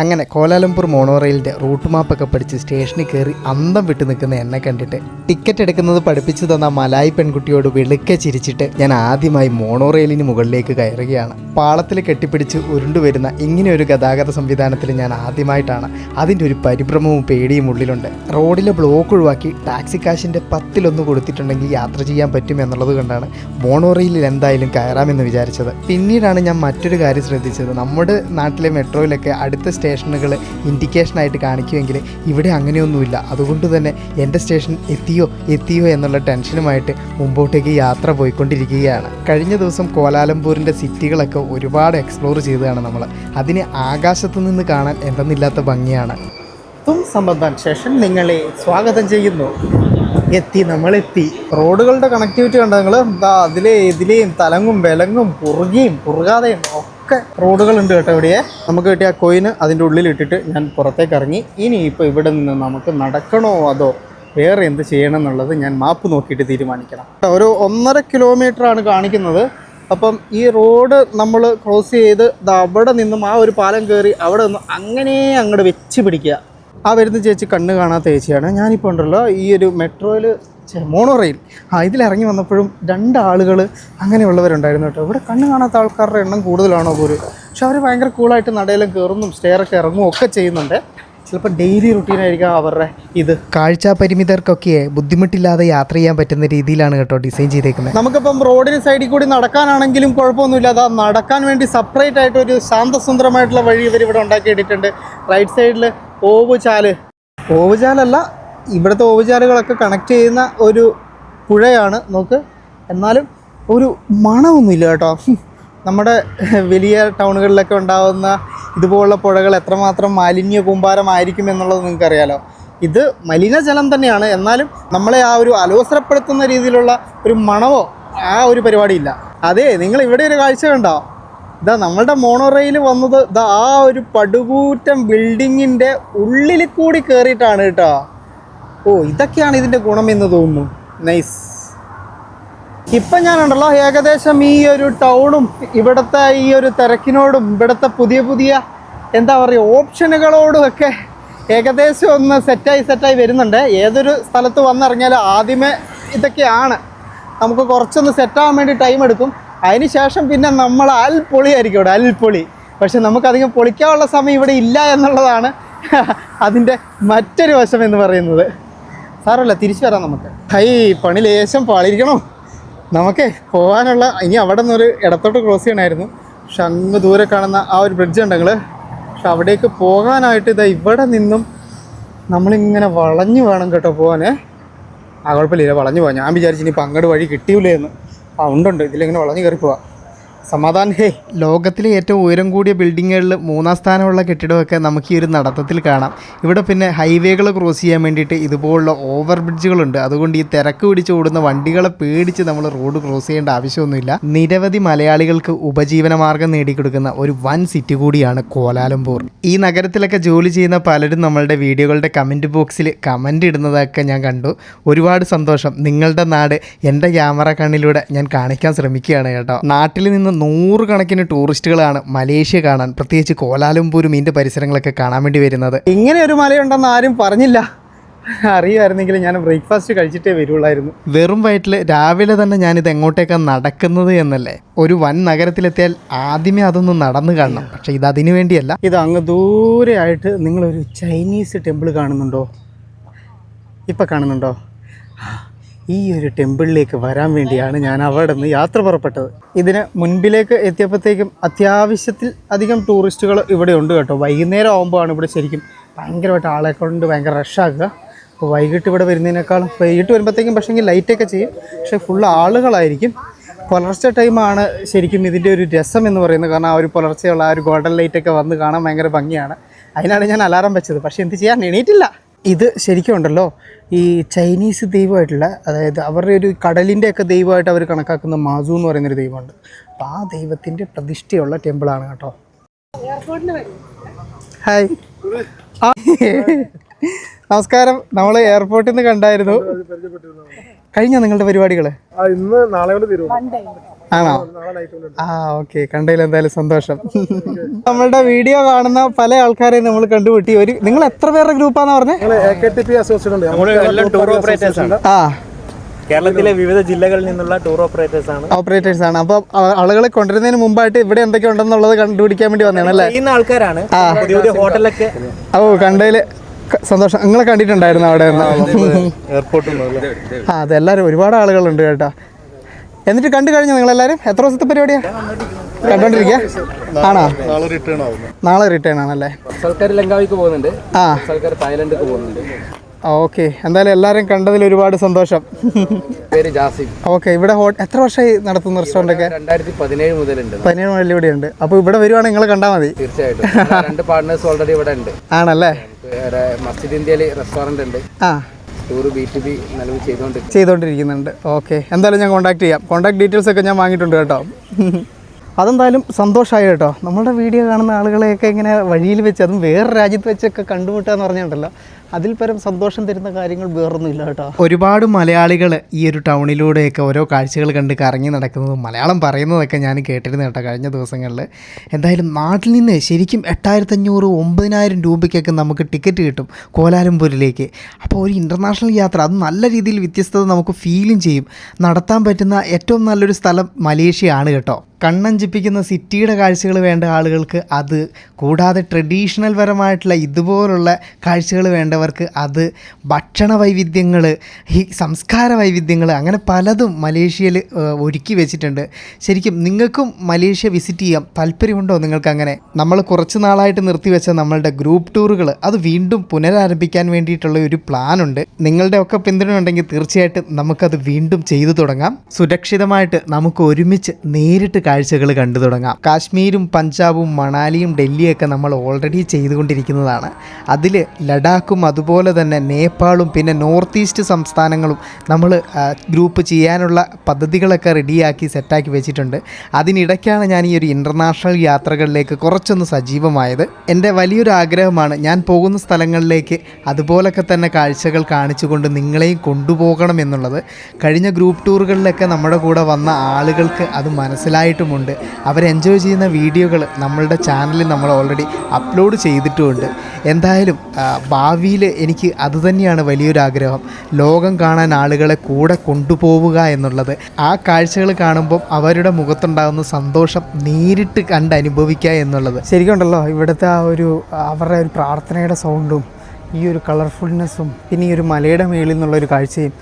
അങ്ങനെ കോലാലംപൂർ മോണോറെയിലിന്റെ റൂട്ട് മാപ്പൊക്കെ പഠിച്ച് സ്റ്റേഷനിൽ കയറി അന്തം വിട്ട് നിൽക്കുന്ന എന്നെ കണ്ടിട്ട് ടിക്കറ്റ് എടുക്കുന്നത് പഠിപ്പിച്ചു തന്ന മലായി പെൺകുട്ടിയോട് വെളുക്കെ ചിരിച്ചിട്ട് ഞാൻ ആദ്യമായി മോണോറെയിലിന് മുകളിലേക്ക് കയറുകയാണ്. പാളത്തിൽ കെട്ടിപ്പിടിച്ച് ഉരുണ്ടുവരുന്ന ഇങ്ങനെ ഒരു ഗതാഗത സംവിധാനത്തിൽ ഞാൻ ആദ്യമായിട്ടാണ് അതിന്റെ ഒരു പരിഭ്രമവും പേടിയും ഉള്ളിലുണ്ട്. റോഡിലെ ബ്ലോക്ക് ഒഴിവാക്കി ടാക്സി കാശിന്റെ പത്തിലൊന്ന് കൊടുത്തിട്ടുണ്ടെങ്കിൽ യാത്ര ചെയ്യാൻ പറ്റും എന്നുള്ളത് കൊണ്ടാണ് മോണോറെയിലിൽ എന്തായാലും കയറാമെന്ന് വിചാരിച്ചത്. പിന്നീടാണ് ഞാൻ മറ്റൊരു കാര്യം ശ്രദ്ധിച്ചത്. നമ്മുടെ നാട്ടിലെ മെട്രോയിലൊക്കെ അടുത്ത സ്റ്റേഷനുകൾ ഇൻഡിക്കേഷനായിട്ട് കാണിക്കുമെങ്കിൽ ഇവിടെ അങ്ങനെയൊന്നുമില്ല. അതുകൊണ്ട് തന്നെ എന്റെ സ്റ്റേഷൻ എത്തിയോ എത്തിയോ എന്നുള്ള ടെൻഷനുമായിട്ട് മുമ്പോട്ടേക്ക് യാത്ര പോയിക്കൊണ്ടിരിക്കുകയാണ്. കഴിഞ്ഞ ദിവസം കോലാലംപൂരിന്റെ സിറ്റികളൊക്കെ ഒരുപാട് എക്സ്പ്ലോർ ചെയ്തതാണ് നമ്മൾ. അതിനെ ആകാശത്ത് നിന്ന് കാണാൻ എന്തെന്നില്ലാത്ത ഭംഗിയാണ്. തും സ്റ്റേഷൻ നിങ്ങളെ സ്വാഗതം ചെയ്യുന്നു. എത്തി നമ്മളെത്തി. റോഡുകളുടെ കണക്ടിവിറ്റി കണ്ട നിങ്ങൾ? എന്താ അതിലെ ഇതിലെയും തലങ്ങും വിലങ്ങും കുറുകിയും കുറുകാതെയും ഒക്കെ റോഡുകളുണ്ട് കേട്ടോ ഇവിടെ നമുക്ക് കിട്ടിയ കോയിന് അതിന്റെ ഉള്ളിൽ ഇട്ടിട്ട് ഞാൻ പുറത്തേക്ക് ഇറങ്ങി. ഇനി ഇപ്പോൾ ഇവിടെ നിന്ന് നമുക്ക് നടക്കണോ അതോ വേറെ എന്ത് ചെയ്യണം എന്നുള്ളത് ഞാൻ മാപ്പ് നോക്കിയിട്ട് തീരുമാനിക്കണം. ഒരു ഒന്നര ആണ് കാണിക്കുന്നത്. അപ്പം ഈ റോഡ് നമ്മൾ ക്രോസ് ചെയ്ത് അവിടെ നിന്നും ആ ഒരു പാലം കയറി അവിടെ നിന്നും അങ്ങനെ അങ്ങോട്ട് വെച്ച് പിടിക്കുക. ആ വരുന്ന ചേച്ചി കണ്ണ് കാണാത്ത ചേച്ചിയാണ്. ഞാനിപ്പോൾ ഉണ്ടല്ലോ ഈ ഒരു മെട്രോയിൽ മോണോ റെയിൽ ആ ഇതിലിറങ്ങി വന്നപ്പോഴും രണ്ട് ആളുകൾ അങ്ങനെയുള്ളവരുണ്ടായിരുന്നു കേട്ടോ. ഇവിടെ കണ്ണ് കാണാത്ത ആൾക്കാരുടെ എണ്ണം കൂടുതലാണോ പോലും. പക്ഷെ അവർ ഭയങ്കര കൂളായിട്ട് നടയിലും കയറുന്നും സ്റ്റെയറൊക്കെ ഇറങ്ങും ഒക്കെ ചെയ്യുന്നുണ്ട്. ചിലപ്പോൾ ഡെയിലി റുട്ടീനായിരിക്കാം അവരുടെ ഇത്. കാഴ്ച പരിമിതർക്കൊക്കെ ബുദ്ധിമുട്ടില്ലാതെ യാത്ര ചെയ്യാൻ പറ്റുന്ന രീതിയിലാണ് കേട്ടോ ഡിസൈൻ ചെയ്തേക്കുന്നത്. നമുക്കിപ്പം റോഡിന് സൈഡിൽ കൂടി നടക്കാനാണെങ്കിലും കുഴപ്പമൊന്നുമില്ല. അതാ നടക്കാൻ വേണ്ടി സെപ്പറേറ്റ് ആയിട്ട് ഒരു ശാന്തസുന്ദരമായിട്ടുള്ള വഴി ഇവർ ഇവിടെ ഉണ്ടാക്കി ഉണ്ടാക്കിയിട്ടിട്ടുണ്ട് റൈറ്റ് സൈഡിൽ ഓവുചാൽ. ഓവുചാലല്ല ഇവിടുത്തെ ഓവുചാലുകളൊക്കെ കണക്ട് ചെയ്യുന്ന ഒരു പുഴയാണ് നോക്ക്. എന്നാലും ഒരു മണമൊന്നുമില്ല കേട്ടോ. നമ്മുടെ വലിയ ടൗണുകളിലൊക്കെ ഉണ്ടാകുന്ന ഇതുപോലുള്ള പുഴകൾ എത്രമാത്രം മാലിന്യ കൂമ്പാരമായിരിക്കും എന്നുള്ളത് നിങ്ങൾക്കറിയാലോ. ഇത് മലിനജലം തന്നെയാണ്. എന്നാലും നമ്മളെ ആ ഒരു അലോസരപ്പെടുത്തുന്ന രീതിയിലുള്ള ഒരു മണമോ ആ ഒരു പരിപാടിയില്ല. അതെ നിങ്ങൾ ഇവിടെ ഒരു കാഴ്ച കണ്ടോ? ഇതാ നമ്മളുടെ മോണോറെയിൽ വന്നത് ഇതാ ആ ഒരു പടുകൂറ്റം ബിൽഡിങ്ങിന്റെ ഉള്ളിൽ കൂടി കയറിയിട്ടാണ് കേട്ടോ. ഓ ഇതൊക്കെയാണ് ഇതിന്റെ എന്ന് തോന്നുന്നു. നൈസ് ഇപ്പം ഞാനുണ്ടല്ലോ ഏകദേശം ഈ ഒരു ടൗണും ഇവിടുത്തെ ഈ ഒരു തിരക്കിനോടും ഇവിടുത്തെ പുതിയ പുതിയ എന്താ പറയുക ഓപ്ഷനുകളോടും ഒക്കെ ഏകദേശം ഒന്ന് സെറ്റായി സെറ്റായി വരുന്നുണ്ട്. ഏതൊരു സ്ഥലത്ത് വന്നിറങ്ങിയാലും ആദ്യമേ ഇതൊക്കെയാണ്. നമുക്ക് കുറച്ചൊന്ന് സെറ്റാകാൻ വേണ്ടി ടൈം എടുക്കും. അതിന് ശേഷം പിന്നെ നമ്മൾ അൽപൊളിയായിരിക്കും ഇവിടെ അൽപൊളി. പക്ഷെ നമുക്കധികം പൊളിക്കാനുള്ള സമയം ഇവിടെ ഇല്ല എന്നുള്ളതാണ് അതിന്റെ മറ്റൊരു വശം എന്ന് പറയുന്നത്. സാറല്ല തിരിച്ചു വരാം നമുക്ക്. ഹൈ പണി ലേശം പാളിയിരിക്കണോ നമുക്ക് പോകാനുള്ള ഇനി അവിടെ നിന്നൊരു ഇടത്തോട്ട് ക്രോസ് ചെയ്യണമായിരുന്നു. പക്ഷെ അങ്ങ് ദൂരെ കാണുന്ന ആ ഒരു ബ്രിഡ്ജ് ഉണ്ട് ഞങ്ങൾ പക്ഷെ അവിടേക്ക് പോകാനായിട്ട് ഇതാ ഇവിടെ നിന്നും നമ്മളിങ്ങനെ വളഞ്ഞു വേണം കേട്ടോ പോകാനേ ആ കുഴപ്പമില്ല വളഞ്ഞു പോവാം. ഞാൻ വിചാരിച്ചു ഇനിയിപ്പോൾ അങ്ങോട്ട് വഴി കിട്ടിയില്ലേ എന്ന് ആ ഉണ്ടുണ്ട് ഇതിലിങ്ങനെ വളഞ്ഞു കയറി പോവാം. സമാധാൻ ഹേ ലോകത്തിലെ ഏറ്റവും ഉയരം കൂടിയ ബിൽഡിങ്ങുകളിൽ മൂന്നാം സ്ഥാനമുള്ള കെട്ടിടമൊക്കെ നമുക്ക് ഈ ഒരു നടത്തത്തിൽ കാണാം. ഇവിടെ പിന്നെ ഹൈവേകൾ ക്രോസ് ചെയ്യാൻ വേണ്ടിയിട്ട് ഇതുപോലുള്ള ഓവർ ബ്രിഡ്ജുകളുണ്ട്. അതുകൊണ്ട് ഈ തിരക്ക് പിടിച്ച് ഓടുന്ന വണ്ടികളെ പേടിച്ച് നമ്മൾ റോഡ് ക്രോസ് ചെയ്യേണ്ട ആവശ്യമൊന്നുമില്ല. നിരവധി മലയാളികൾക്ക് ഉപജീവന മാർഗം നേടിക്കൊടുക്കുന്ന ഒരു വൻ സിറ്റി കൂടിയാണ് കോലാലംപൂർ. ഈ നഗരത്തിലൊക്കെ ജോലി ചെയ്യുന്ന പലരും നമ്മളുടെ വീഡിയോകളുടെ കമന്റ് ബോക്സിൽ കമന്റ് ഇടുന്നതൊക്കെ ഞാൻ കണ്ടു. ഒരുപാട് സന്തോഷം. നിങ്ങളുടെ നാട് എന്റെ ക്യാമറ കണ്ണിലൂടെ ഞാൻ കാണിക്കാൻ ശ്രമിക്കുകയാണ് കേട്ടോ. നാട്ടിൽ നിന്ന് നൂറുകണക്കിന് ടൂറിസ്റ്റുകളാണ് മലേഷ്യ കാണാൻ പ്രത്യേകിച്ച് കോലാലംപൂരും ഇതിന്റെ പരിസരങ്ങളൊക്കെ കാണാൻ വേണ്ടി വരുന്നത്. ഇങ്ങനെ ഒരു മലയുണ്ടെന്ന് ആരും പറഞ്ഞില്ല. അറിയുമായിരുന്നെങ്കിൽ ഞാൻ ബ്രേക്ക്ഫാസ്റ്റ് കഴിച്ചിട്ടേ വരുള്ളായിരുന്നു. വെറും വയറ്റിൽ രാവിലെ തന്നെ ഞാനിത് എങ്ങോട്ടേക്കാണ് നടക്കുന്നത് എന്നല്ലേ? ഒരു വൻ നഗരത്തിലെത്തിയാൽ ആദ്യമേ അതൊന്ന് നടന്നു കാണണം. പക്ഷെ ഇത് അതിനു വേണ്ടിയല്ല. ഇത് അങ്ങ് ദൂരെയായിട്ട് നിങ്ങളൊരു ചൈനീസ് ടെമ്പിൾ കാണുന്നുണ്ടോ? ഇപ്പം കാണുന്നുണ്ടോ? ഈ ഒരു ടെമ്പിളിലേക്ക് വരാൻ വേണ്ടിയാണ് ഞാൻ അവിടെ നിന്ന് യാത്ര പുറപ്പെട്ടത്. ഇതിന് മുൻപിലേക്ക് എത്തിയപ്പോഴത്തേക്കും അത്യാവശ്യത്തിൽ അധികം ടൂറിസ്റ്റുകൾ ഇവിടെ ഉണ്ട് കേട്ടോ. വൈകുന്നേരം ആകുമ്പോഴാണ് ഇവിടെ ശരിക്കും ഭയങ്കരമായിട്ട് ആളെ കൊണ്ട് ഭയങ്കര റഷാക്കുക അപ്പോൾ വൈകിട്ട് ഇവിടെ വരുന്നതിനേക്കാളും വൈകിട്ട് വരുമ്പോഴത്തേക്കും പക്ഷേങ്കിൽ ലൈറ്റൊക്കെ ചെയ്യും. പക്ഷേ ഫുള്ള് ആളുകളായിരിക്കും. പുലർച്ചെ ടൈമാണ് ശരിക്കും ഇതിന്റെ ഒരു രസം എന്ന് പറയുന്നത്. കാരണം ആ ഒരു പുലർച്ചെയുള്ള ആ ഒരു ഗോൾഡൻ ലൈറ്റൊക്കെ വന്ന് കാണാൻ ഭയങ്കര ഭംഗിയാണ്. അതിനാണ് ഞാൻ അലാറം വെച്ചത്. പക്ഷേ എന്ത് ചെയ്യാൻ? എണീറ്റില്ല. ഇത് ശരിക്കും ഉണ്ടല്ലോ ഈ ചൈനീസ് ദൈവമായിട്ടുള്ള അതായത് അവരുടെ ഒരു കടലിന്റെ ഒക്കെ ദൈവമായിട്ട് അവർ കണക്കാക്കുന്ന മാസു എന്ന് പറയുന്നൊരു ദൈവമുണ്ട്. അപ്പോൾ ആ ദൈവത്തിന്റെ പ്രതിഷ്ഠയുള്ള ടെമ്പിളാണ് കേട്ടോ. ഹായ് നമസ്കാരം. നമ്മൾ എയർപോർട്ടിൽ നിന്ന് കണ്ടായിരുന്നു കഴിഞ്ഞ നിങ്ങളുടെ പരിപാടികൾ ആ ഇന്ന് നാളെ കൊണ്ട് തീരും ആണോ? ആ ഓക്കെ കണ്ടതിൽ എന്തായാലും സന്തോഷം. നമ്മളുടെ വീഡിയോ കാണുന്ന പല ആൾക്കാരെയും നമ്മൾ കണ്ടുപിട്ടി ഒരു നിങ്ങൾ എത്ര പേരുടെ ഗ്രൂപ്പാന്ന് പറഞ്ഞത് ടൂർ ഓപ്പറേറ്റേഴ്സ് ആണ്. ആ. കേരളത്തിലെ വിവിധ ജില്ലകളിൽ നിന്നുള്ള ടൂർ ഓപ്പറേറ്റേഴ്സ് ആണ്. ഓപ്പറേറ്റേഴ്സ് ആണ്. അപ്പൊ ആളുകളെ കൊണ്ടുവരുന്നതിന് മുമ്പായിട്ട് ഇവിടെ എന്തൊക്കെ ഉണ്ടെന്നുള്ളത് കണ്ടുപിടിക്കാൻ വേണ്ടി വന്നതാണ് അല്ലേ? ആൾക്കാരാണ്. പുതിയ പുതിയ ഹോട്ടലൊക്കെ ഓ കണ്ടതിൽ സന്തോഷം. നിങ്ങളെ കണ്ടിട്ടുണ്ടായിരുന്നു അവിടെ എയർപോർട്ടിൽ ആ അതെല്ലാവരും ഒരുപാട് ആളുകളുണ്ട് കേട്ടോ. എന്നിട്ട് കണ്ടു കഴിഞ്ഞോ നിങ്ങളെല്ലാവരും എത്ര ദിവസത്തെ പരിപാടിയാ? കണ്ടോണ്ടിരിക്കുക ആണോ? നാളെ റിട്ടേൺ ആവുന്നു. നാളെ റിട്ടേൺ ആണല്ലേ? സർക്കാർ ലങ്കാവിക്ക് പോകുന്നുണ്ട്. ആ. തായ്ലൻഡിക്ക് പോകുന്നുണ്ട്. ഓക്കെ. എന്തായാലും എല്ലാവരും കണ്ടതിൽ ഒരുപാട് സന്തോഷം. പേര് ജാസിം. ഓക്കെ ഇവിടെ എത്ര വർഷമായി നടത്തുന്ന റെസ്റ്റോറന്റ് ഒക്കെ? രണ്ടായിരത്തി പതിനേഴ് മുതലുണ്ട് പതിനേഴ് മുതൽ ഇവിടെ ഉണ്ട്. അപ്പോൾ ഇവിടെ വരുവാണെങ്കിൽ നിങ്ങൾ കണ്ടാൽ മതി. തീർച്ചയായിട്ടും. രണ്ട് പാർട്ട്നേഴ്സ് ഓൾറെഡി ഇവിടെ ഉണ്ട്. ആണല്ലേ? മസ്ജിദ് ഇന്ത്യയിൽ റെസ്റ്റോറന്റ് ഉണ്ട്. ആ. ടൂർ ബി ടു ബി ചെയ്തുകൊണ്ടിരിക്കുന്നുണ്ട്. ഓക്കെ എന്തായാലും ഞാൻ കോൺടാക്ട് ചെയ്യാം. കോൺടാക്ട് ഡീറ്റെയിൽസ് ഒക്കെ ഞാൻ വാങ്ങിയിട്ടുണ്ട് കേട്ടോ. അതെന്തായാലും സന്തോഷമായി കേട്ടോ. നമ്മുടെ വീഡിയോ കാണുന്ന ആളുകളെയൊക്കെ ഇങ്ങനെ വഴിയിൽ വെച്ച് അതും വേറെ രാജ്യത്ത് വെച്ചൊക്കെ കണ്ടുമുട്ടുക എന്ന് പറഞ്ഞിട്ടുണ്ടല്ലോ. അതിൽ പരം സന്തോഷം തരുന്ന കാര്യങ്ങൾ വേറൊന്നുമില്ല കേട്ടോ. ഒരുപാട് മലയാളികൾ ഈ ഒരു ടൗണിലൂടെയൊക്കെ ഓരോ കാഴ്ചകൾ കണ്ട് കറങ്ങി നടക്കുന്നതും മലയാളം പറയുന്നതൊക്കെ ഞാൻ കേട്ടിരുന്നു കേട്ടോ കഴിഞ്ഞ ദിവസങ്ങളിൽ. എന്തായാലും നാട്ടിൽ നിന്ന് ശരിക്കും എട്ടായിരത്തഞ്ഞൂറ് ഒമ്പതിനായിരം രൂപയ്ക്കൊക്കെ നമുക്ക് ടിക്കറ്റ് കിട്ടും കോലാലംപൂരിലേക്ക്. അപ്പോൾ ഒരു ഇന്റർനാഷണൽ യാത്ര അത് നല്ല രീതിയിൽ വ്യത്യസ്തത നമുക്ക് ഫീലും ചെയ്യും. നടത്താൻ പറ്റുന്ന ഏറ്റവും നല്ലൊരു സ്ഥലം മലേഷ്യയാണ് കേട്ടോ. കണ്ണഞ്ചിപ്പിക്കുന്ന സിറ്റിയുടെ കാഴ്ചകൾ വേണ്ട ആളുകൾക്ക് അത് കൂടാതെ ട്രഡീഷണൽ പരമായിട്ടുള്ള ഇതുപോലുള്ള കാഴ്ചകൾ വേണ്ടവർക്ക് അത് ഭക്ഷണ വൈവിധ്യങ്ങൾ ഈ സംസ്കാര വൈവിധ്യങ്ങൾ അങ്ങനെ പലതും മലേഷ്യയിൽ ഒരുക്കി വെച്ചിട്ടുണ്ട്. ശരിക്കും നിങ്ങൾക്കും മലേഷ്യ വിസിറ്റ് ചെയ്യാം താല്പര്യമുണ്ടോ നിങ്ങൾക്ക് അങ്ങനെ നമ്മൾ കുറച്ച് നാളായിട്ട് നിർത്തിവെച്ച നമ്മളുടെ ഗ്രൂപ്പ് ടൂറുകൾ അത് വീണ്ടും പുനരാരംഭിക്കാൻ വേണ്ടിയിട്ടുള്ള ഒരു പ്ലാൻ ഉണ്ട്. നിങ്ങളുടെ ഒക്കെ പിന്തുണ ഉണ്ടെങ്കിൽ തീർച്ചയായിട്ടും നമുക്കത് വീണ്ടും ചെയ്തു തുടങ്ങാം. സുരക്ഷിതമായിട്ട് നമുക്ക് ഒരുമിച്ച് നേരിട്ട് കാഴ്ചകൾ കണ്ടു തുടങ്ങാം. കാശ്മീരും പഞ്ചാബും മണാലിയും ഡൽഹിയൊക്കെ നമ്മൾ ഓൾറെഡി ചെയ്തുകൊണ്ടിരിക്കുന്നതാണ്. അതിൽ ലഡാക്കും അതുപോലെ തന്നെ നേപ്പാളും പിന്നെ നോർത്ത് ഈസ്റ്റ് സംസ്ഥാനങ്ങളും നമ്മൾ ഗ്രൂപ്പ് ചെയ്യാനുള്ള പദ്ധതികളൊക്കെ റെഡിയാക്കി സെറ്റാക്കി വെച്ചിട്ടുണ്ട്. അതിനിടയ്ക്കാണ് ഞാൻ ഈ ഒരു ഇന്റർനാഷണൽ യാത്രകളിലേക്ക് കുറച്ചൊന്ന് സജീവമായത്. എന്റെ വലിയൊരു ആഗ്രഹമാണ് ഞാൻ പോകുന്ന സ്ഥലങ്ങളിലേക്ക് അതുപോലൊക്കെ തന്നെ കാഴ്ചകൾ കാണിച്ചുകൊണ്ട് നിങ്ങളെയും കൊണ്ടുപോകണം എന്നുള്ളത്. കഴിഞ്ഞ ഗ്രൂപ്പ് ടൂറുകളിലൊക്കെ നമ്മുടെ കൂടെ വന്ന ആളുകൾക്ക് അത് മനസ്സിലായിട്ടുമുണ്ട് അവർ എൻജോയ് ചെയ്യുന്ന വീഡിയോകൾ നമ്മളുടെ ചാനലിൽ നമ്മൾ ഓൾറെഡി അപ്ലോഡ് ചെയ്തിട്ടുമുണ്ട്. എന്തായാലും ഭാവിയിൽ എനിക്ക് അതുതന്നെയാണ് വലിയൊരു ആഗ്രഹം. ലോകം കാണാൻ ആളുകളെ കൂടെ കൊണ്ടുപോവുക എന്നുള്ളത്. ആ കാഴ്ചകൾ കാണുമ്പോൾ അവരുടെ മുഖത്തുണ്ടാകുന്ന സന്തോഷം നേരിട്ട് കണ്ട് അനുഭവിക്കുക എന്നുള്ളത്. ശരിക്കുണ്ടല്ലോ ഇവിടുത്തെ ആ ഒരു അവരുടെ ഒരു പ്രാർത്ഥനയുടെ സൗണ്ടും ഈ ഒരു കളർഫുൾനെസ്സും പിന്നെ ഈ ഒരു മലയുടെ മേളിൽ നിന്നുള്ള ഒരു കാഴ്ചയും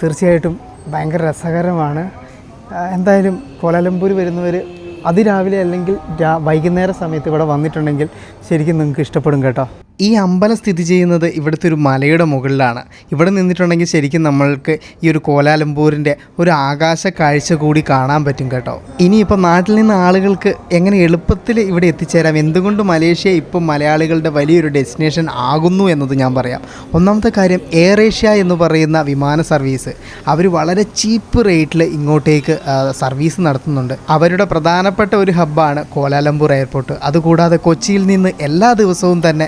തീർച്ചയായിട്ടും ഭയങ്കര രസകരമാണ്. എന്തായാലും കോലാലംപൂർ വരുന്നവർ അതിരാവിലെ അല്ലെങ്കിൽ വൈകുന്നേര സമയത്ത് ഇവിടെ വന്നിട്ടുണ്ടെങ്കിൽ ശരിക്കും നിങ്ങൾക്ക് ഇഷ്ടപ്പെടും കേട്ടോ. ഈ അമ്പലം സ്ഥിതി ചെയ്യുന്നത് ഇവിടുത്തെ ഒരു മലയുടെ മുകളിലാണ്. ഇവിടെ നിന്നിട്ടുണ്ടെങ്കിൽ ശരിക്കും നമ്മൾക്ക് ഈ ഒരു കോലാലംപൂരിന്റെ ഒരു ആകാശ കാഴ്ച കൂടി കാണാൻ പറ്റും കേട്ടോ. ഇനിയിപ്പോൾ നാട്ടിൽ നിന്ന് ആളുകൾക്ക് എങ്ങനെ എളുപ്പത്തിൽ ഇവിടെ എത്തിച്ചേരാം? എന്തുകൊണ്ട് മലേഷ്യ ഇപ്പം മലയാളികളുടെ വലിയൊരു ഡെസ്റ്റിനേഷൻ ആകുന്നു എന്നത് ഞാൻ പറയാം. ഒന്നാമത്തെ കാര്യം എയർ ഏഷ്യ എന്ന് പറയുന്ന വിമാന സർവീസ്. അവർ വളരെ ചീപ്പ് റേറ്റിൽ ഇങ്ങോട്ടേക്ക് സർവീസ് നടത്തുന്നുണ്ട്. അവരുടെ പ്രധാനപ്പെട്ട ഒരു ഹബ്ബാണ് കോലാലംപൂർ എയർപോർട്ട്. അതുകൂടാതെ കൊച്ചിയിൽ നിന്ന് എല്ലാ ദിവസവും തന്നെ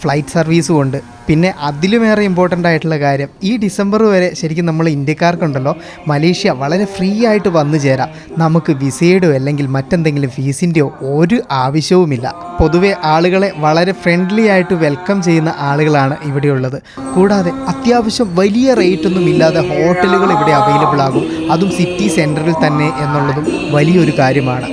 ഫ്ലൈറ്റ് സർവീസും ഉണ്ട്. പിന്നെ അതിലുമേറെ ഇമ്പോർട്ടന്റ് ആയിട്ടുള്ള കാര്യം ഈ ഡിസംബർ വരെ ശരിക്കും നമ്മൾ ഇന്ത്യക്കാർക്കുണ്ടല്ലോ മലേഷ്യ വളരെ ഫ്രീ ആയിട്ട് വന്നു ചേരാം. നമുക്ക് വിസയുടെയോ അല്ലെങ്കിൽ മറ്റെന്തെങ്കിലും ഫീസിന്റെയോ ഒരു ആവശ്യവുമില്ല. പൊതുവെ ആളുകളെ വളരെ ഫ്രണ്ട്ലി ആയിട്ട് വെൽക്കം ചെയ്യുന്ന ആളുകളാണ് ഇവിടെയുള്ളത്. കൂടാതെ അത്യാവശ്യം വലിയ റേറ്റ് ഒന്നും ഇല്ലാതെ ഹോട്ടലുകൾ ഇവിടെ അവൈലബിൾ ആകും. അതും സിറ്റി സെന്ററിൽ തന്നെ എന്നുള്ളതും വലിയൊരു കാര്യമാണ്.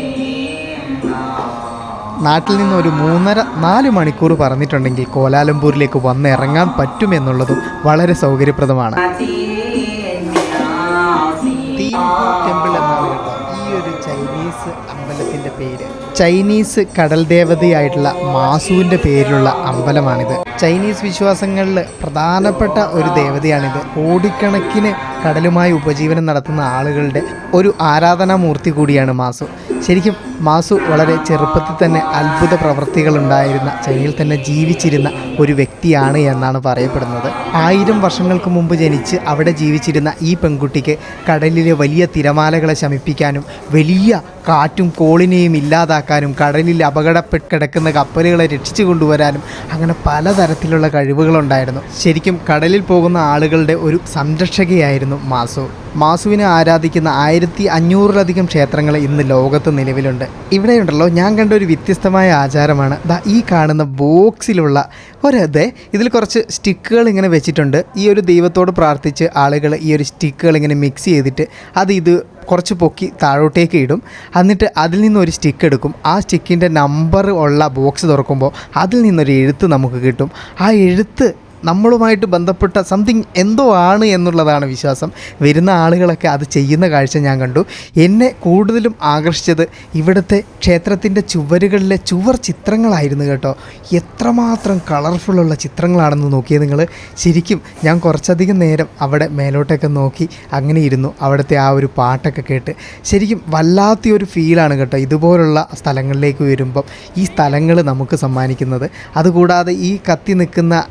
നാട്ടിൽ നിന്ന് ഒരു മൂന്നര നാല് മണിക്കൂർ പറഞ്ഞിട്ടുണ്ടെങ്കിൽ കോലാലംപൂരിലേക്ക് വന്ന് ഇറങ്ങാൻ പറ്റുമെന്നുള്ളതും വളരെ സൗകര്യപ്രദമാണ്. ടെമ്പിൾ എന്നാണ് കേട്ടോ. ഈ ഒരു ചൈനീസ് അമ്പലത്തിന്റെ പേര്. ചൈനീസ് കടൽ ദേവതയായിട്ടുള്ള മാസുവിന്റെ പേരിലുള്ള അമ്പലമാണിത്. ചൈനീസ് വിശ്വാസങ്ങളിൽ പ്രധാനപ്പെട്ട ഒരു ദേവതയാണിത്. കോടിക്കണക്കിന് കടലുമായി ഉപജീവനം നടത്തുന്ന ആളുകളുടെ ഒരു ആരാധനാ മൂർത്തി കൂടിയാണ് മാസു. ശരിക്കും മാസു വളരെ ചെറുപ്പത്തിൽ തന്നെ അത്ഭുത പ്രവൃത്തികൾ ഉണ്ടായിരുന്ന ചൈനയിൽ തന്നെ ജീവിച്ചിരുന്ന ഒരു വ്യക്തിയാണ് എന്നാണ് പറയപ്പെടുന്നത്. ആയിരം വർഷങ്ങൾക്ക് മുമ്പ് ജനിച്ച് അവിടെ ജീവിച്ചിരുന്ന ഈ പെൺകുട്ടിക്ക് കടലിലെ വലിയ തിരമാലകളെ ശമിപ്പിക്കാനും വലിയ കാറ്റും കോളിനെയും ഇല്ലാതാക്കാനും കടലിൽ അപകടപ്പെട്ട് കിടക്കുന്ന കപ്പലുകളെ രക്ഷിച്ചു കൊണ്ടുവരാനും അങ്ങനെ പലതരത്തിലുള്ള കഴിവുകളുണ്ടായിരുന്നു. ശരിക്കും കടലിൽ പോകുന്ന ആളുകളുടെ ഒരു സംരക്ഷകയായിരുന്നു വ്യക്തിയായിരുന്നു മാസു. മാസുവിനെ ആരാധിക്കുന്ന ആയിരത്തി അഞ്ഞൂറിലധികം ക്ഷേത്രങ്ങൾ ഇന്ന് ലോകത്ത് നിലവിലുണ്ട്. ഇവിടെയുണ്ടല്ലോ ഞാൻ കണ്ട ഒരു വ്യത്യസ്തമായ ആചാരമാണ്. ദാ ഈ കാണുന്ന ബോക്സിലുള്ള ഒരതെ ഇതിൽ കുറച്ച് സ്റ്റിക്കുകൾ ഇങ്ങനെ വെച്ചിട്ടുണ്ട്. ഈ ഒരു ദൈവത്തോട് പ്രാർത്ഥിച്ച് ആളുകൾ ഈ ഒരു സ്റ്റിക്കുകൾ ഇങ്ങനെ മിക്സ് ചെയ്തിട്ട് അത് ഇത് കുറച്ച് പൊക്കി താഴോട്ടേക്ക് ഇടും. എന്നിട്ട് അതിൽ നിന്ന് ഒരു സ്റ്റിക്ക് എടുക്കും. ആ സ്റ്റിക്കിന്റെ നമ്പർ ഉള്ള ബോക്സ് തുറക്കുമ്പോൾ അതിൽ നിന്നൊരു എഴുത്ത് നമുക്ക് കിട്ടും. ആ എഴുത്ത് നമ്മളുമായിട്ട് ബന്ധപ്പെട്ട സംതിങ് എന്തോ ആണ് എന്നുള്ളതാണ് വിശ്വാസം. വരുന്ന ആളുകളൊക്കെ അത് ചെയ്യുന്ന കാഴ്ച ഞാൻ കണ്ടു. എന്നെ കൂടുതലും ആകർഷിച്ചത് ഇവിടുത്തെ ക്ഷേത്രത്തിന്റെ ചുവരുകളിലെ ചുവർ ചിത്രങ്ങളായിരുന്നു കേട്ടോ. എത്രമാത്രം കളർഫുള്ളുള്ള ചിത്രങ്ങളാണെന്ന് നോക്കിയത് നിങ്ങൾ ശരിക്കും ഞാൻ കുറച്ചധികം നേരം അവിടെ മേലോട്ടൊക്കെ നോക്കി അങ്ങനെ ഇരുന്നു. അവിടുത്തെ ആ ഒരു പാട്ടൊക്കെ കേട്ട്. ശരിക്കും വല്ലാത്തൊരു ഫീലാണ് കേട്ടോ ഇതുപോലുള്ള സ്ഥലങ്ങളിലേക്ക് വരുമ്പം ഈ സ്ഥലങ്ങൾ നമുക്ക് സമ്മാനിക്കുന്നത്. അതുകൂടാതെ ഈ കത്തി നിൽക്കുന്ന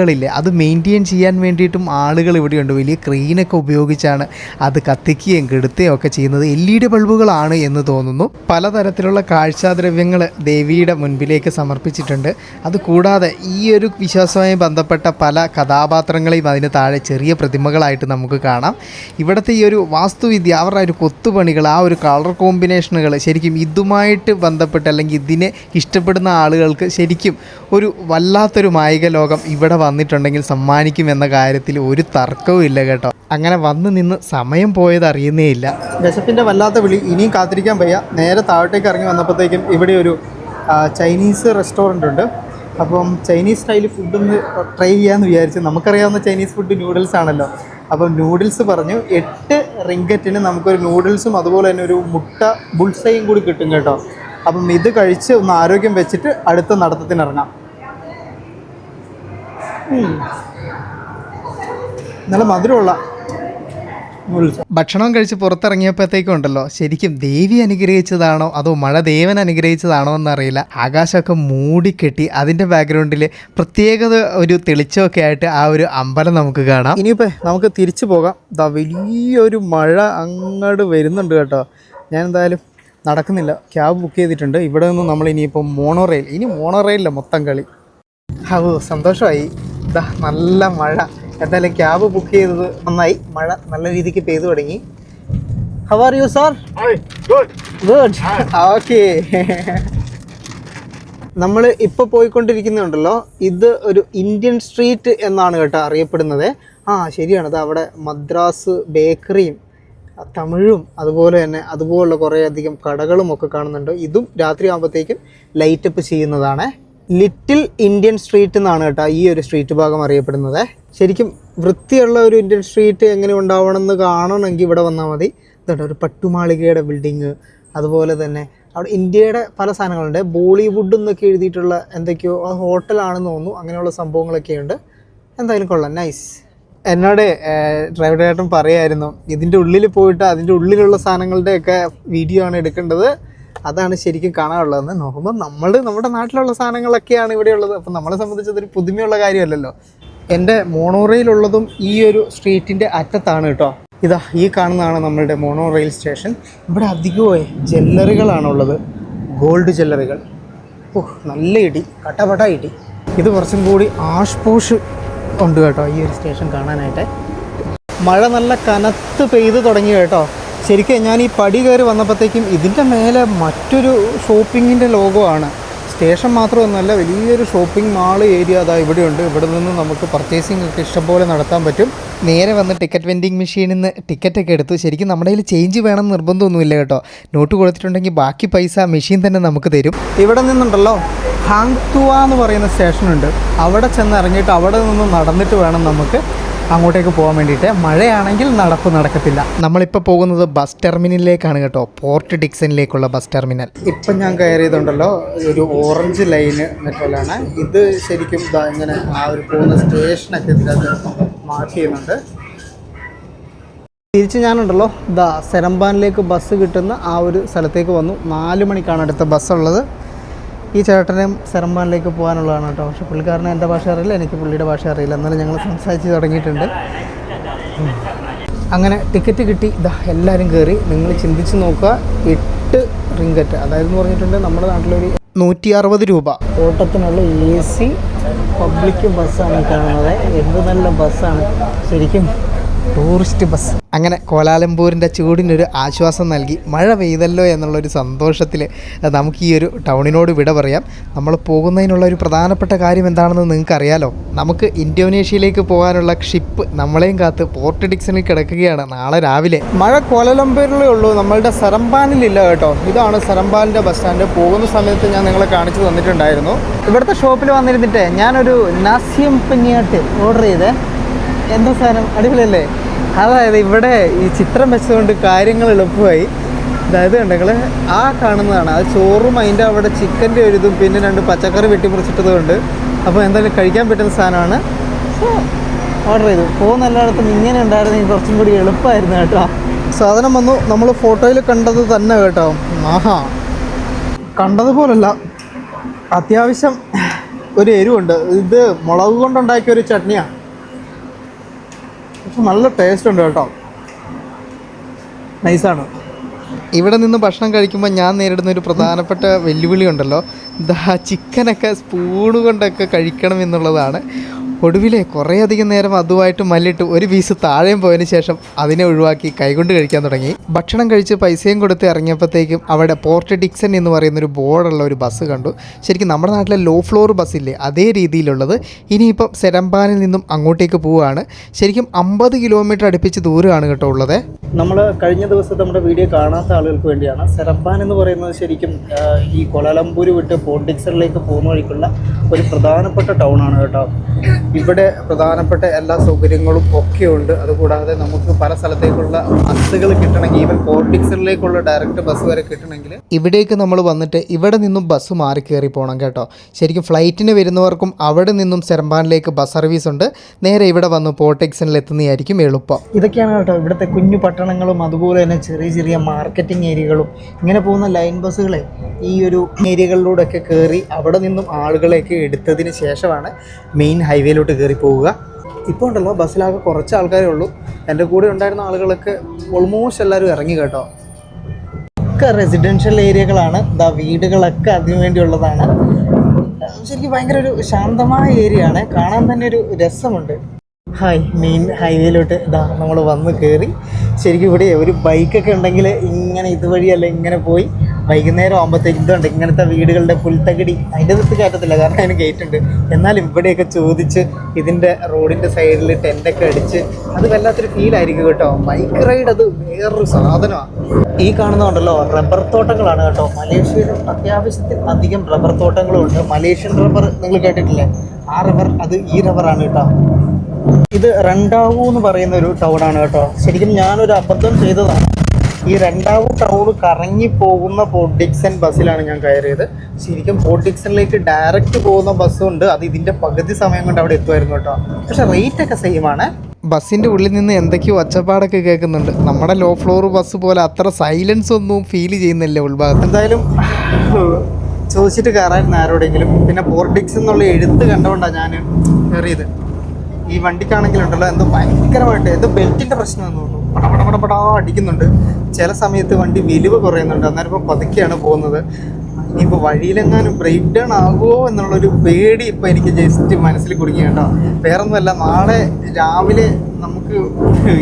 വിളക്കുകളില്ലേ അത് മെയിന്റെയിൻ ചെയ്യാൻ വേണ്ടിയിട്ടും ആളുകൾ ഇവിടെയുണ്ട് വലിയ ക്രെയിനൊക്കെ ഉപയോഗിച്ചാണ് അത് കത്തിക്കുകയും കെടുത്തുകയും ഒക്കെ ചെയ്യുന്നത്. എൽ ഇ ഡി ബൾബുകളാണ് എന്ന് തോന്നുന്നു. പലതരത്തിലുള്ള കാഴ്ചാദ്രവ്യങ്ങൾ ദേവിയുടെ മുൻപിലേക്ക് സമർപ്പിച്ചിട്ടുണ്ട്. അത് കൂടാതെ ഈ ഒരു വിശ്വാസവുമായി ബന്ധപ്പെട്ട പല കഥാപാത്രങ്ങളെയും അതിന് താഴെ ചെറിയ പ്രതിമകളായിട്ട് നമുക്ക് കാണാം. ഇവിടുത്തെ ഈ ഒരു വാസ്തുവിദ്യ അവരുടെ ഒരു കൊത്തുപണികൾ ആ ഒരു കളർ കോമ്പിനേഷനുകൾ ശരിക്കും ഇതുമായിട്ട് ബന്ധപ്പെട്ട് അല്ലെങ്കിൽ ഇതിനെ ഇഷ്ടപ്പെടുന്ന ആളുകൾക്ക് ശരിക്കും ഒരു വല്ലാത്തൊരു മായിക ലോകം ഇവിടെ വന്നിട്ടുണ്ടെങ്കിൽ സമ്മാനിക്കും എന്ന കാര്യത്തിൽ ഒരു തർക്കവും ഇല്ല കേട്ടോ. അങ്ങനെ വന്ന് നിന്ന് സമയം പോയത് അറിയുന്നേ ഇല്ല. വിശപ്പിന്റെ വല്ലാത്ത വിളി ഇനിയും കാത്തിരിക്കാൻ വയ്യ. നേരെ താഴോട്ടേക്ക് ഇറങ്ങി വന്നപ്പോഴത്തേക്കും ഇവിടെ ഒരു ചൈനീസ് റെസ്റ്റോറന്റ് ഉണ്ട്. അപ്പം ചൈനീസ് സ്റ്റൈൽ ഫുഡ് ഒന്ന് ട്രൈ ചെയ്യാമെന്ന് വിചാരിച്ചു. നമുക്കറിയാവുന്ന ചൈനീസ് ഫുഡ് നൂഡിൽസ് ആണല്ലോ. അപ്പം നൂഡിൽസ് പറഞ്ഞു എട്ട് റിങ്കറ്റിന് നമുക്കൊരു നൂഡിൽസും അതുപോലെ തന്നെ ഒരു മുട്ട ബുൾസയും കൂടി കിട്ടും കേട്ടോ. അപ്പം ഇത് കഴിച്ച് ഒന്ന് ആരോഗ്യം വെച്ചിട്ട് അടുത്ത നടത്തത്തിന് ഇറങ്ങാം ഉം. നല്ല മധുരമുള്ള ഭക്ഷണം കഴിച്ച് പുറത്തിറങ്ങിയപ്പോഴത്തേക്കും ഉണ്ടല്ലോ. ശരിക്കും ദേവി അനുഗ്രഹിച്ചതാണോ അതോ മഴ ദേവൻ അനുഗ്രഹിച്ചതാണോ എന്നറിയില്ല. ആകാശമൊക്കെ മൂടിക്കെട്ടി അതിന്റെ ബാക്ക്ഗ്രൗണ്ടിൽ പ്രത്യേകത ഒരു തെളിച്ചമൊക്കെ ആയിട്ട് ആ ഒരു അമ്പലം നമുക്ക് കാണാം. ഇനിയിപ്പോൾ നമുക്ക് തിരിച്ചു പോകാം. ഇതാ വലിയൊരു മഴ അങ്ങോട്ട് വരുന്നുണ്ട് കേട്ടോ. ഞാൻ എന്തായാലും നടക്കുന്നില്ല. ക്യാബ് ബുക്ക് ചെയ്തിട്ടുണ്ട്. ഇവിടെ നിന്ന് നമ്മൾ ഇനിയിപ്പോൾ മോണോ റെയിൽ ഇനി മോണോ റെയിലില്ല മൊത്തം കളി. ഓ സന്തോഷമായി. ഇതാ നല്ല മഴ. എന്തായാലും ക്യാബ് ബുക്ക് ചെയ്തത് നന്നായി. മഴ നല്ല രീതിക്ക് പെയ്തു തുടങ്ങി. How are you sir good okay നമ്മൾ ഇപ്പോൾ പോയിക്കൊണ്ടിരിക്കുന്നുണ്ടല്ലോ. ഇത് ഒരു ഇന്ത്യൻ സ്ട്രീറ്റ് എന്നാണ് കേട്ടോ അറിയപ്പെടുന്നത്. ആ ശരിയാണ്. അത് അവിടെ മദ്രാസ് ബേക്കറിയും തമിഴും അതുപോലെ തന്നെ അതുപോലുള്ള കുറേ അധികം കടകളും ഒക്കെ കാണുന്നുണ്ട്. ഇതും രാത്രി ആകുമ്പോഴത്തേക്കും ലൈറ്റപ്പ് ചെയ്യുന്നതാണ്. ലിറ്റിൽ ഇന്ത്യൻ സ്ട്രീറ്റ് എന്നാണ് കേട്ടോ ഈ ഒരു സ്ട്രീറ്റ് ഭാഗം അറിയപ്പെടുന്നത്. ശരിക്കും വൃത്തിയുള്ള ഒരു ഇന്ത്യൻ സ്ട്രീറ്റ് എങ്ങനെ ഉണ്ടാവണം എന്ന് കാണണമെങ്കിൽ ഇവിടെ വന്നാൽ മതി. ഇതുണ്ട് ഒരു പട്ടുമാളികയുടെ ബിൽഡിങ് അതുപോലെ തന്നെ അവിടെ ഇന്ത്യയുടെ പല സാധനങ്ങളുണ്ട്. ബോളിവുഡ് എന്നൊക്കെ എഴുതിയിട്ടുള്ള എന്തൊക്കെയോ ഹോട്ടലാണെന്ന് തോന്നുന്നു. അങ്ങനെയുള്ള സംഭവങ്ങളൊക്കെ ഉണ്ട്. എന്തായാലും കൊള്ളാം. നൈസ് എന്നോട് ഡ്രൈവർ ചേട്ടൻ പറയായിരുന്നു ഇതിന്റെ ഉള്ളിൽ പോയിട്ട് അതിന്റെ ഉള്ളിലുള്ള സാധനങ്ങളുടെയൊക്കെ വീഡിയോ ആണ് എടുക്കേണ്ടത്. അതാണ് ശരിക്കും കാണാനുള്ളതെന്ന് നോക്കുമ്പോൾ നമ്മൾ നമ്മുടെ നാട്ടിലുള്ള സാധനങ്ങളൊക്കെയാണ് ഇവിടെയുള്ളത്. അപ്പം നമ്മളെ സംബന്ധിച്ച് അതൊരു പുതുമയുള്ള കാര്യമല്ലല്ലോ. എന്റെ മോണോ റെയിലുള്ളതും ഈ ഒരു സ്ട്രീറ്റിന്റെ അറ്റത്താണ് കേട്ടോ. ഇതാ ഈ കാണുന്നതാണ് നമ്മളുടെ മോണോ റെയിൽ സ്റ്റേഷൻ. ഇവിടെ അധികവും ജ്വല്ലറികളാണുള്ളത്. ഗോൾഡ് ജ്വല്ലറികൾ. ഓ നല്ല ഇടി. കട്ടപട ഇടി. ഇത് കുറച്ചും കൂടി ആഷ് പോഷ് ഉണ്ട് കേട്ടോ ഈ ഒരു സ്റ്റേഷൻ കാണാനായിട്ട്. മഴ നല്ല കനത്ത് പെയ്ത് തുടങ്ങി കേട്ടോ. ശരിക്കും ഞാൻ ഈ പടി കയറി വന്നപ്പോഴത്തേക്കും ഇതിന്റെ മേലെ മറ്റൊരു ഷോപ്പിങ്ങിന്റെ ലോഗോ ആണ് സ്റ്റേഷൻ മാത്രമൊന്നുമല്ല വലിയൊരു ഷോപ്പിംഗ് മാൾ ഏരിയ അതാ ഇവിടെയുണ്ട്. ഇവിടെ നിന്ന് നമുക്ക് പർച്ചേസിംഗ് ഒക്കെ ഇഷ്ടംപോലെ നടത്താൻ പറ്റും. നേരെ വന്ന് ടിക്കറ്റ് വെൻഡിങ് മെഷീനിൽ നിന്ന് ടിക്കറ്റൊക്കെ എടുത്തു. ശരിക്കും നമ്മുടെ കയ്യിൽ ചേഞ്ച് വേണം നിർബന്ധമൊന്നുമില്ല കേട്ടോ. നോട്ട് കൊടുത്തിട്ടുണ്ടെങ്കിൽ ബാക്കി പൈസ മെഷീൻ തന്നെ നമുക്ക് തരും. ഇവിടെ നിന്നുണ്ടല്ലോ ഹാങ്തുവ എന്ന് പറയുന്ന സ്റ്റേഷനുണ്ട്. അവിടെ ചെന്ന് ഇറങ്ങിയിട്ട് അവിടെ നിന്ന് നടന്നിട്ട് വേണം നമുക്ക് അങ്ങോട്ടേക്ക് പോകാൻ വേണ്ടിയിട്ട് മഴയാണെങ്കിൽ നടപ്പ് നടക്കത്തില്ല. നമ്മളിപ്പോൾ പോകുന്നത് ബസ് ടെർമിനലിലേക്കാണ് കേട്ടോ. പോർട്ട് ഡിക്സണിലേക്കുള്ള ബസ് ടെർമിനൽ. ഇപ്പം ഞാൻ കയറിയതുണ്ടല്ലോ ഒരു ഓറഞ്ച് ലൈന് മെട്രോയിലാണ് ഇത് ശരിക്കും ഇങ്ങനെ ആ ഒരു പോകുന്ന സ്റ്റേഷനൊക്കെ ഇതിനകത്ത് മാർക്ക് ചെയ്യുന്നുണ്ട്. തിരിച്ച് ഞാനുണ്ടല്ലോ ദാ സെരമ്പാനിലേക്ക് ബസ് കിട്ടുന്ന ആ ഒരു സ്ഥലത്തേക്ക് വന്നു. നാല് മണിക്കാണ് അടുത്ത ബസ്സുള്ളത്. ഈ ചേട്ടനും സെറമ്പാനിലേക്ക് പോകാനുള്ളതാണ് കേട്ടോ. പക്ഷെ പുള്ളിക്കാരന് എന്റെ ഭാഷ അറിയില്ല എനിക്ക് പുള്ളിയുടെ ഭാഷ അറിയില്ല. എന്നാലും ഞങ്ങൾ സംസാരിച്ച് തുടങ്ങിയിട്ടുണ്ട്. അങ്ങനെ ടിക്കറ്റ് കിട്ടി. ഇതാ എല്ലാവരും കയറി നിങ്ങൾ ചിന്തിച്ച് നോക്കുക. എട്ട് റിങ്കറ്റ് അതായത് എന്ന് പറഞ്ഞിട്ടുണ്ട് നമ്മുടെ നാട്ടിലൊരു നൂറ്റി അറുപത് രൂപ. ഓട്ടത്തിനുള്ള എ സി പബ്ലിക് ബസ്സാണ് കാണുന്നത്. എന്ത് നല്ല ബസ്സാണ് ശരിക്കും ടൂറിസ്റ്റ് ബസ്. അങ്ങനെ കോലാലംപൂരിന്റെ ചൂടിനൊരു ആശ്വാസം നൽകി മഴ പെയ്തല്ലോ എന്നുള്ളൊരു സന്തോഷത്തിൽ നമുക്ക് ഈ ഒരു ടൗണിനോട് വിട പറയാം. നമ്മൾ പോകുന്നതിനുള്ള ഒരു പ്രധാനപ്പെട്ട കാര്യം എന്താണെന്ന് നിങ്ങൾക്ക് അറിയാലോ നമുക്ക് ഇന്തോനേഷ്യയിലേക്ക് പോകാനുള്ള ഷിപ്പ് നമ്മളെയും കാത്ത് പോർട്ട് ഡിക്സണിൽ കിടക്കുകയാണ് നാളെ രാവിലെ. മഴ കോലാലംപൂരിലേ ഉള്ളൂ. നമ്മളുടെ സെറമ്പാനിലില്ല കേട്ടോ. ഇതാണ് സെറമ്പാനിന്റെ ബസ് സ്റ്റാൻഡ്. പോകുന്ന സമയത്ത് ഞാൻ നിങ്ങളെ കാണിച്ചു തന്നിട്ടുണ്ടായിരുന്നു. ഇവിടുത്തെ ഷോപ്പിൽ വന്നിരുന്നിട്ട് ഞാനൊരു നാസ്യം പഞ്ഞിയാട്ട് ഓർഡർ ചെയ്തേ. എന്താ സാധനം? അടിപൊളിയല്ലേ? അതായത് ഇവിടെ ഈ ചിത്രം വെച്ചതുകൊണ്ട് കാര്യങ്ങൾ എളുപ്പമായി. അതായത് കണ്ടെങ്കിൽ ആ കാണുന്നതാണ്. അത് ചോറും അതിന്റെ അവിടെ ചിക്കന്റെ ഒരു ഇതും പിന്നെ രണ്ട് പച്ചക്കറി വെട്ടിമുറിച്ചിട്ടതുകൊണ്ട് അപ്പോൾ എന്തായാലും കഴിക്കാൻ പറ്റുന്ന സാധനമാണ്. സോ ഓർഡർ ചെയ്തു. പോകുന്ന എല്ലായിടത്തും ഇങ്ങനെ ഉണ്ടായിരുന്നെങ്കിൽ കുറച്ചും കൂടി എളുപ്പമായിരുന്നു കേട്ടോ. സാധനം വന്നു. നമ്മൾ ഫോട്ടോയിൽ കണ്ടത് തന്നെ കേട്ടോ. ആഹാ. കണ്ടതുപോലല്ല. അത്യാവശ്യം ഒരു എരിവുണ്ട്. ഇത് മുളക് കൊണ്ടുണ്ടാക്കിയ ഒരു ചട്നിയാണ് പക്ഷെ നല്ല ടേസ്റ്റ് ഉണ്ട് കേട്ടോ. നൈസാണ് ഇവിടെ നിന്ന് ഭക്ഷണം കഴിക്കുമ്പോൾ ഞാൻ നേരിടുന്ന ഒരു പ്രധാനപ്പെട്ട വെല്ലുവിളി ഉണ്ടല്ലോ. ദാ ചിക്കനൊക്കെ സ്പൂണ് കൊണ്ടൊക്കെ കഴിക്കണം എന്നുള്ളതാണ്. ഒടുവിലെ കുറേയധികം നേരം അതുമായിട്ട് മല്ലിട്ട് ഒരു പീസ് താഴെയും പോയതിനു ശേഷം അതിനെ ഒഴിവാക്കി കൈകൊണ്ട് കഴിക്കാൻ തുടങ്ങി. ഭക്ഷണം കഴിച്ച് പൈസയും കൊടുത്ത് ഇറങ്ങിയപ്പോഴത്തേക്കും അവിടെ പോർട്ട് ഡിക്സൺ എന്ന് പറയുന്ന ഒരു ബോർഡുള്ള ഒരു ബസ് കണ്ടു. ശരിക്കും നമ്മുടെ നാട്ടിലെ ലോ ഫ്ലോർ ബസ് ബസ്സില്ലേ അതേ രീതിയിലുള്ളത്. ഇനിയിപ്പം സെരമ്പാനിൽ നിന്നും അങ്ങോട്ടേക്ക് പോവുകയാണ്. ശരിക്കും അമ്പത് കിലോമീറ്റർ അടുപ്പിച്ച് ദൂരമാണ് കേട്ടോ ഉള്ളത്. നമ്മൾ കഴിഞ്ഞ ദിവസം നമ്മുടെ വീഡിയോ കാണാത്ത ആളുകൾക്ക് വേണ്ടിയാണ് സെരമ്പാൻ എന്ന് പറയുന്നത് ശരിക്കും ഈ കൊലാലംപൂർ വിട്ട് പോർട്ട് ഡിക്സണിലേക്ക് പോകുന്ന വഴിക്കുള്ള ഒരു പ്രധാനപ്പെട്ട ടൗൺ ആണ് കേട്ടോ. ഇവിടെ പ്രധാനപ്പെട്ട എല്ലാ സൗകര്യങ്ങളും ഒക്കെ ഉണ്ട് അതുകൂടാതെ നമുക്ക് പല സ്ഥലത്തേക്കുള്ള ബസ്സുകൾ കിട്ടണമെങ്കിൽ ഈവൻ പോർട്ടിക്സിലേക്കുള്ള ഡയറക്റ്റ് ബസ് വരെ കിട്ടണമെങ്കിൽ. ഇവിടേക്ക് നമ്മൾ വന്നിട്ട് ഇവിടെ നിന്നും ബസ് മാറി കയറി പോകണം കേട്ടോ. ശരിക്കും ഫ്ലൈറ്റിന് വരുന്നവർക്കും അവിടെ നിന്നും സെരമ്പാനിലേക്ക് ബസ് സർവീസ് ഉണ്ട്. നേരെ ഇവിടെ വന്ന് പോർട്ടിക്സിനിൽ എത്തുന്നതായിരിക്കും എളുപ്പം. ഇതൊക്കെയാണ് കേട്ടോ ഇവിടുത്തെ കുഞ്ഞു പട്ടണങ്ങളും അതുപോലെ തന്നെ ചെറിയ ചെറിയ മാർക്കറ്റിംഗ് ഏരിയകളും. ഇങ്ങനെ പോകുന്ന ലൈൻ ബസ്സുകളെ ഈ ഒരു ഏരിയകളിലൂടെ ഒക്കെ കയറി അവിടെ നിന്നും ആളുകളെയൊക്കെ എടുത്തതിന് ശേഷമാണ് മെയിൻ ഹൈവേയിലോട്ട് കയറി പോവുക. ഇപ്പോൾ ഉണ്ടല്ലോ ബസ്സിലാകെ കുറച്ച് ആൾക്കാരേ ഉള്ളൂ. എന്റെ കൂടെ ഉണ്ടായിരുന്ന ആളുകളൊക്കെ ഓൾമോസ്റ്റ് എല്ലാവരും ഇറങ്ങി കേട്ടോ. ഒക്കെ റെസിഡൻഷ്യൽ ഏരിയകളാണ് ഇതാ വീടുകളൊക്കെ അതിനു വേണ്ടിയുള്ളതാണ്. ശരിക്കും ഭയങ്കര ഒരു ശാന്തമായ ഏരിയ ആണ് കാണാൻ തന്നെ ഒരു രസമുണ്ട്. ഹായ് മെയിൻ ഹൈവേയിലോട്ട് ഇതാ നമ്മൾ വന്ന് കയറി ശരിക്കും ഇവിടെ ഒരു ബൈക്കൊക്കെ ഉണ്ടെങ്കിൽ ഇങ്ങനെ ഇതുവഴിയല്ല ഇങ്ങനെ പോയി. വൈകുന്നേരം ആകുമ്പോഴത്തേക്ക് ഇതുണ്ട് ഇങ്ങനത്തെ വീടുകളുടെ പുൽത്തകിടി അതിന്റെ അടുത്ത് കയറ്റത്തില്ല. കാരണം അതിന് ഗേറ്റ് ഉണ്ട്. എന്നാൽ ഇവിടെയൊക്കെ ചോദിച്ച് ഇതിന്റെ റോഡിന്റെ സൈഡിൽ ടെന്റൊക്കെ അടിച്ച് അത് വല്ലാത്തൊരു ഫീലായിരിക്കും കേട്ടോ. ബൈക്ക് റൈഡ് അത് വേറൊരു സാധനമാണ് ഈ കാണുന്നുണ്ടല്ലോ റബ്ബർ തോട്ടങ്ങളാണ് കേട്ടോ. മലേഷ്യയിൽ അത്യാവശ്യത്തിൽ അധികം റബ്ബർ തോട്ടങ്ങളും ഉണ്ട്. മലേഷ്യൻ റബ്ബർ നിങ്ങൾ കേട്ടിട്ടില്ലേ? ആ റബ്ബർ അത് ഈ റബ്ബറാണ് കേട്ടോ. ഇത് രണ്ടാവു എന്ന് പറയുന്ന ഒരു ടൗൺ ആണ് കേട്ടോ. ശരിക്കും ഞാനൊരു അബദ്ധം ചെയ്തതാണ്. ഈ രണ്ടാമത് ടൗൺ കറങ്ങി പോകുന്ന പോർട്ടിക്സൺ ബസ്സിലാണ് ഞാൻ കയറിയത്. ശരിക്കും പോർട്ടിക്സണിലേക്ക് ഡയറക്റ്റ് പോകുന്ന ബസ്സുണ്ട്. അത് ഇതിന്റെ പകുതി സമയം കൊണ്ട് അവിടെ എത്തുമായിരുന്നു കേട്ടോ. പക്ഷെ റേറ്റ് ഒക്കെ സെയിം ആണ്. ബസ്സിന്റെ ഉള്ളിൽ നിന്ന് എന്തൊക്കെയോ ഒച്ചപ്പാടൊക്കെ കേൾക്കുന്നുണ്ട്. നമ്മുടെ ലോ ഫ്ലോർ ബസ് പോലെ അത്ര സൈലൻസ് ഒന്നും ഫീൽ ചെയ്യുന്നില്ല ഉൾഭാഗത്ത്. എന്തായാലും ചോദിച്ചിട്ട് കയറായിരുന്നു ആരോടെങ്കിലും. പിന്നെ പോർട്ടിക്സ് എന്നുള്ള എഴുത്ത് കണ്ടുകൊണ്ടാണ് ഞാൻ കയറിയത്. ഈ വണ്ടിക്കാണെങ്കിലുണ്ടല്ലോ എന്തോ ഭയങ്കരമായിട്ട് എന്തോ ബെൽറ്റിന്റെ പ്രശ്നമാണെന്ന് തോന്നുന്നു. പടപടപടപടാ അടിക്കുന്നുണ്ട്. ചില സമയത്ത് വണ്ടി വലിവ് കുറയുന്നുണ്ട്. അന്നേരം ഇപ്പം പതുക്കെയാണ് പോകുന്നത്. ഇനിയിപ്പോൾ വഴിയിലെങ്ങാനും ബ്രേക്ക് ഡൗൺ ആകുമോ എന്നുള്ളൊരു പേടി ഇപ്പോൾ എനിക്ക് ജസ്റ്റ് മനസ്സിൽ കുടുങ്ങി കേട്ടോ. വേറൊന്നുമല്ല നാളെ രാവിലെ നമുക്ക്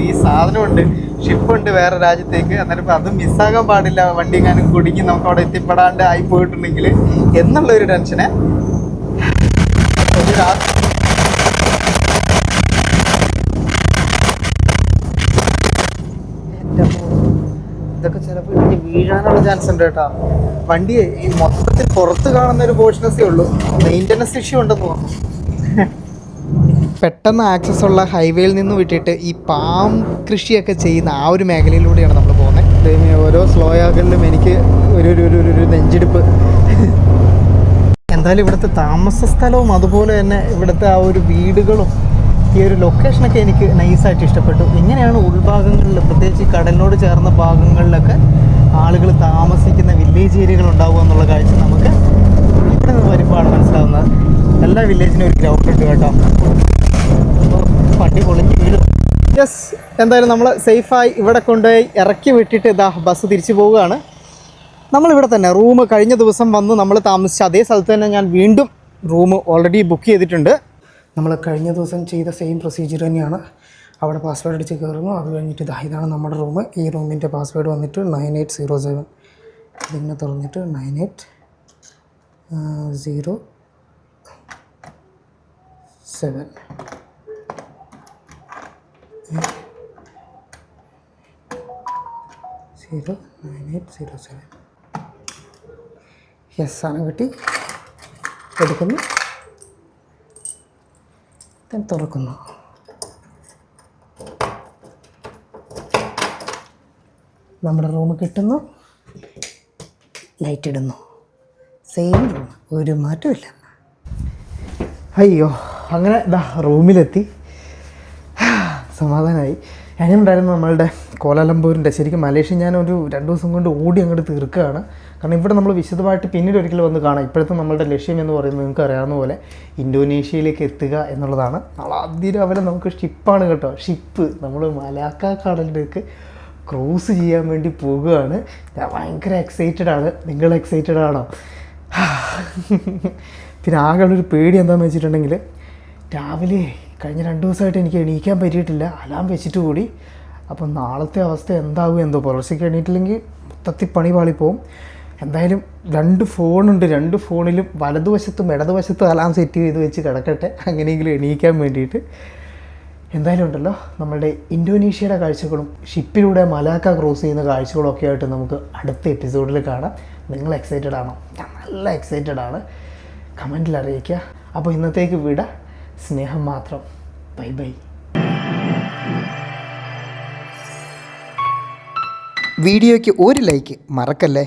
ഈ സാധനമുണ്ട് ഷിപ്പുണ്ട് വേറെ രാജ്യത്തേക്ക്. അന്നേരം ഇപ്പം അത് മിസ്സാകാൻ പാടില്ല. വണ്ടി എങ്ങാനും കുടുങ്ങി നമുക്ക് അവിടെ എത്തിപ്പെടാണ്ട് ആയി പോയിട്ടുണ്ടെങ്കിൽ എന്നുള്ളൊരു ടെൻഷനെ. രാത്രി ഇതൊക്കെ ചിലപ്പോൾ ഇടിഞ്ഞ് വീഴാനുള്ള ചാൻസ് ഉണ്ട് കേട്ടോ. വണ്ടി ഈ മൊത്തത്തിൽ പുറത്ത് കാണുന്ന ഒരു പോർഷനസേ ഉള്ളൂ. മെയിന്റനൻസ് ഇഷ്യൂ ഉണ്ടെന്ന് തോന്നുന്നു. പെട്ടെന്ന് ആക്സസ് ഉള്ള ഹൈവേയിൽ നിന്ന് വിട്ടിട്ട് ഈ പാം കൃഷിയൊക്കെ ചെയ്യുന്ന ആ ഒരു മേഖലയിലൂടെയാണ് നമ്മൾ പോകുന്നത് ഓരോ സ്ലോ ആകലിലും എനിക്ക് ഒരു ഒരു ഒരു ഒരു നെഞ്ചിടിപ്പ്. എന്തായാലും ഇവിടുത്തെ താമസ സ്ഥലവും അതുപോലെ തന്നെ ഇവിടുത്തെ ആ ഒരു വീടുകളും ഈ ഒരു ലൊക്കേഷനൊക്കെ എനിക്ക് നൈസായിട്ട് ഇഷ്ടപ്പെട്ടു. ഇങ്ങനെയാണ് ഉൾഭാഗങ്ങളിൽ പ്രത്യേകിച്ച് കടലിനോട് ചേർന്ന ഭാഗങ്ങളിലൊക്കെ ആളുകൾ താമസിക്കുന്ന വില്ലേജ് ഏരിയകൾ ഉണ്ടാവുക എന്നുള്ള കാഴ്ച നമുക്ക് ഇവിടെ നിന്ന് വരുമ്പോഴാണ് മനസ്സിലാവുന്നത്. എല്ലാ വില്ലേജിനും ഒരു ഗ്രൗണ്ട് ഉണ്ട് കേട്ടോ. വണ്ടി പൊളിഞ്ഞ് വീഴും. യെസ് എന്തായാലും നമ്മൾ സേഫായി ഇവിടെ കൊണ്ടുപോയി ഇറക്കി വിട്ടിട്ട് ഇതാ ബസ് തിരിച്ചു പോവുകയാണ്. നമ്മളിവിടെ തന്നെ റൂം കഴിഞ്ഞ ദിവസം വന്ന് നമ്മൾ താമസിച്ച അതേ സ്ഥലത്ത് തന്നെ ഞാൻ വീണ്ടും റൂം ഓൾറെഡി ബുക്ക് ചെയ്തിട്ടുണ്ട്. നമ്മൾ കഴിഞ്ഞ ദിവസം ചെയ്ത സെയിം പ്രൊസീജിയർ തന്നെയാണ്. അവിടെ പാസ്വേഡ് അടിച്ച് കയറുന്നു. അത് കഴിഞ്ഞിട്ട് ഇതാ ഇതാണ് നമ്മുടെ റൂം ഈ റൂമിന്റെ പാസ്വേഡ് വന്നിട്ട് നയൻ എയ്റ്റ് സീറോ സെവൻ ഇതിങ്ങനെ തുറന്നിട്ട് nine eight zero seven zero nine eight zero seven yes സാധനം കിട്ടി. എടുക്കുന്നു. തുറക്കുന്നു. നമ്മുടെ റൂം കിട്ടുന്നു. ലൈറ്റ് ഇടുന്നു. സെയിം റൂം ഒരു മാറ്റമില്ല അയ്യോ അങ്ങനെ ഇതാ റൂമിലെത്തി. സമാധാനമായി എങ്ങനെയുണ്ടായിരുന്നു നമ്മളുടെ കോലാലംപൂരിന്റെ. ശരിക്കും മലേഷ്യ ഞാനൊരു രണ്ട് ദിവസം കൊണ്ട് ഓടി അങ്ങോട്ട് തീർക്കുകയാണ്. കാരണം ഇവിടെ നമ്മൾ വിശദമായിട്ട് പിന്നീട് ഒരിക്കലും വന്ന് കാണാം. ഇപ്പോഴത്തെ നമ്മളുടെ ലക്ഷ്യം എന്ന് പറയുന്നത് നിങ്ങൾക്ക് അറിയാവുന്ന പോലെ ഇന്തോനേഷ്യയിലേക്ക് എത്തുക എന്നുള്ളതാണ്. നാളെ ആദ്യം നമുക്ക് ഷിപ്പാണ് കേട്ടോ. ഷിപ്പ്. നമ്മൾ മലാക്ക കടലിലേക്ക് ക്രൂസ് ചെയ്യാൻ വേണ്ടി പോകുകയാണ്. ഞാൻ ഭയങ്കര എക്സൈറ്റഡ് ആണ്. നിങ്ങൾ എക്സൈറ്റഡ് ആണോ? പിന്നെ ആകെ ഒരു പേടി എന്താണെന്ന് വെച്ചിട്ടുണ്ടെങ്കിൽ രാവിലെ കഴിഞ്ഞ രണ്ട് ദിവസമായിട്ട് എനിക്ക് എണീക്കാൻ പറ്റിയിട്ടില്ല. അലാം വെച്ചിട്ട് കൂടി. അപ്പം നാളത്തെ അവസ്ഥ എന്താകും എന്തോ പുലർച്ചയ്ക്ക് എണീറ്റില്ലെങ്കിൽ മൊത്തത്തിൽ പണി പാളിപ്പോവും. എന്തായാലും രണ്ട് ഫോണുണ്ട്. രണ്ട് ഫോണിലും വലതുവശത്തും ഇടതുവശത്തും അലാം സെറ്റ് ചെയ്ത് വെച്ച് കിടക്കട്ടെ. അങ്ങനെയെങ്കിലും എണീക്കാൻ വേണ്ടിയിട്ട്. എന്തായാലും ഉണ്ടല്ലോ നമ്മുടെ ഇന്തോനേഷ്യയുടെ കാഴ്ചകളും ഷിപ്പിലൂടെ മലാക്ക ക്രോസ് ചെയ്യുന്ന കാഴ്ചകളും ഒക്കെ ആയിട്ട് നമുക്ക് അടുത്ത എപ്പിസോഡിൽ കാണാം. നിങ്ങൾ എക്സൈറ്റഡ് ആണോ? ഞാൻ നല്ല എക്സൈറ്റഡ് ആണ്. കമന്റിൽ അറിയിക്കുക. അപ്പോൾ ഇന്നത്തേക്ക് വിട. സ്നേഹം മാത്രം. Bye bye. വീഡിയോയ്ക്ക് ഒരു ലൈക്ക് മറക്കല്ലേ?